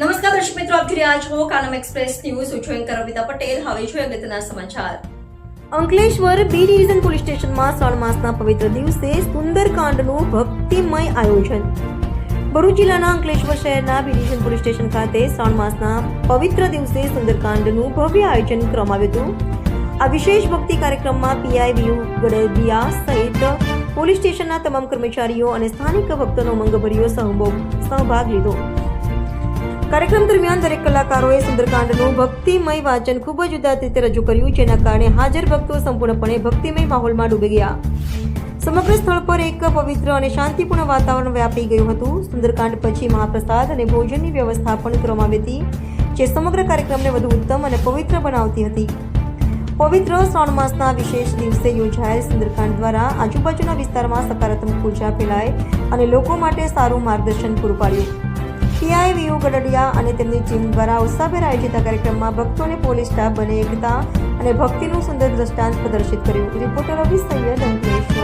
નમસ્કાર દર્શક મિત્રો, આપ જોઈ રહ્યા છો કાનમ એક્સપ્રેસ ન્યૂઝ હું છું અમિતા પટેલ. હવે જોઈએ અગત્યના સમાચાર. અંકલેશ્વર બી ડિવિઝન પોલીસ સ્ટેશનમાં શ્રાવણ માસના પવિત્ર દિવસે સુંદરકાંડનું ભક્તિમય આયોજન. ભરૂચ જિલ્લાના અંકલેશ્વર શહેરના બી ડિવિઝન પોલીસ સ્ટેશન ખાતે શ્રાવણ માસના પવિત્ર દિવસે સુંદરકાંડનું ભવ્ય આયોજન કરવામાં આવ્યું હતું. આ વિશેષ ભક્તિ કાર્યક્રમમાં પીઆઈ વીયુ ગડેબિયા સહિત પોલીસ સ્ટેશનના તમામ કર્મચારીઓ અને સ્થાનિક ભક્તોનો મંગભર્યો સહભાગ લીધો. કાર્યક્રમ દરમિયાન દરેક કલાકારોએ સુંદરકાંડનું ભક્તિમય વાંચન ખૂબ જ ઉદાત રીતે રજૂ કર્યું, જેના કારણે હાજર ભક્તો સંપૂર્ણપણે ભક્તિમય માહોલમાં ડૂબી ગયા. સમગ્ર સ્થળ પર એક પવિત્ર અને શાંતિપૂર્ણ વાતાવરણ વ્યાપી ગયું હતું. સુંદરકાંડ પછી મહાપ્રસાદ અને ભોજનની વ્યવસ્થા પણ કરવામાં આવી હતી, જે સમગ્ર કાર્યક્રમને વધુ ઉત્તમ અને પવિત્ર બનાવતી હતી. પવિત્ર શ્રાવણ માસના વિશેષ દિવસે યોજાયેલ સુંદરકાંડ દ્વારા આજુબાજુના વિસ્તારમાં સકારાત્મક ઊર્જા ફેલાય અને લોકો માટે સારું માર્ગદર્શન પૂરું પાડ્યું. પીઆઈ વીયુ ગડડિયા અને તેમની ટીમ દ્વારા ઉત્સાહભેર આયોજિત કાર્યક્રમમાં ભક્તો અને પોલીસ સ્ટાફ બને એકતા અને ભક્તિનું સુંદર દ્રષ્ટાંત પ્રદર્શિત કર્યું. રિપોર્ટર અભિ સૈયદ અંકલેશ્વર.